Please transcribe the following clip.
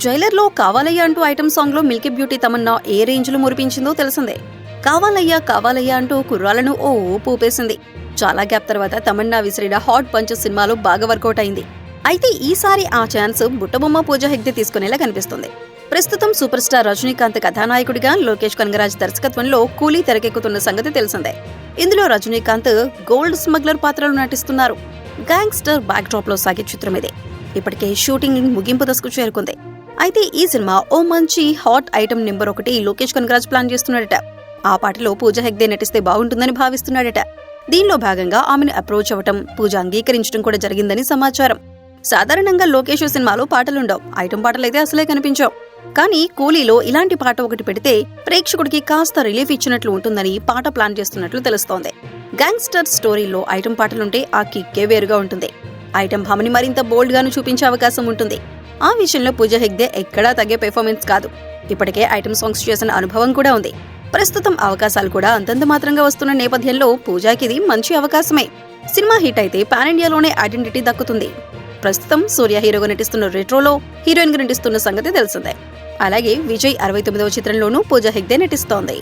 జైలర్లో కావాలయ్యా అంటూ ఐటమ్ సాంగ్లో మిల్కీ బ్యూటీ తమన్నా ఏ రేంజ్లో మురిపించిందో తెలిసిందే. కావాలయ్యా కావాలయ్యా అంటూ కుర్రాలను ఓ ఊపు ఊపేసింది. చాలా గ్యాప్ తర్వాత తమన్నా విసిరిన హాట్ పంచ్ సినిమాలో బాగా వర్కౌట్ అయింది. అయితే ఈసారి ఆ ఛాన్స్ బుట్టబొమ్మ పూజ హెగ్దే తీసుకునేలా కనిపిస్తుంది. ప్రస్తుతం సూపర్ స్టార్ రజనీకాంత్ కథానాయకుడిగా లోకేష్ కనగరాజ్ దర్శకత్వంలో కూలీ తెరకెక్కుతున్న సంగతి తెలిసిందే. ఇందులో రజనీకాంత్ గోల్డ్ స్మగ్లర్ పాత్రలో నటిస్తున్నారు. గ్యాంగ్స్టర్ బ్యాక్ డ్రాప్లో సాగే చిత్రం ఇది ఇప్పటికే షూటింగ్ ముగింపు దశకు చేరుకుంది. అయితే ఈ సినిమా ఓ మంచి హాట్ ఐటమ్ నెంబర్ ఒకటి లోకేష్ కనకరాజ్ ప్లాన్ చేస్తున్నాడట. ఆ పాటలో పూజ హెగ్దే నటిస్తే బాగుంటుందని భావిస్తున్నాడట. దీనిలో భాగంగా ఆమెను అప్రోచ్ అవ్వటం పూజ అంగీకరించడం కూడా జరిగిందని సమాచారం. సాధారణంగా లోకేష్ సినిమాలో పాటలుండవు. ఐటమ్ పాటలైతే అసలే కనిపించవు. కానీ కూలీలో ఇలాంటి పాట ఒకటి పెడితే ప్రేక్షకుడికి కాస్త రిలీఫ్ ఇచ్చినట్లు ఉంటుందని పాట ప్లాన్ చేస్తున్నట్లు తెలుస్తోంది. గ్యాంగ్స్టర్ స్టోరీలో ఐటమ్ పాటలుంటే ఆ కిక్కే వేరుగా ఉంటుంది. ఐటమ్ భామని మరింత బోల్డ్ గాను చూపించే అవకాశం ఉంటుంది. ఆ విషయంలో పూజ హెగ్దే ఎక్కడా తగ్గే పెర్ఫార్మెన్స్ కాదు. ఇప్పటికే ఐటమ్ సాంగ్స్ చేసిన అనుభవం కూడా ఉంది. ప్రస్తుతం అవకాశాలు కూడా అంతంత మాత్రంగా వస్తున్న నేపథ్యంలో పూజాకి ఇది మంచి అవకాశమే. సినిమా హిట్ అయితే పాన్ ఇండియాలోనే ఐడెంటిటీ దక్కుతుంది. ప్రస్తుతం సూర్య హీరోగా నటిస్తున్న రెట్రోలో హీరోయిన్గా నటిస్తున్న సంగతి తెలిసిందే. అలాగే విజయ్ అరవై తొమ్మిదవ చిత్రంలోనూ పూజ హెగ్దే నటిస్తోంది.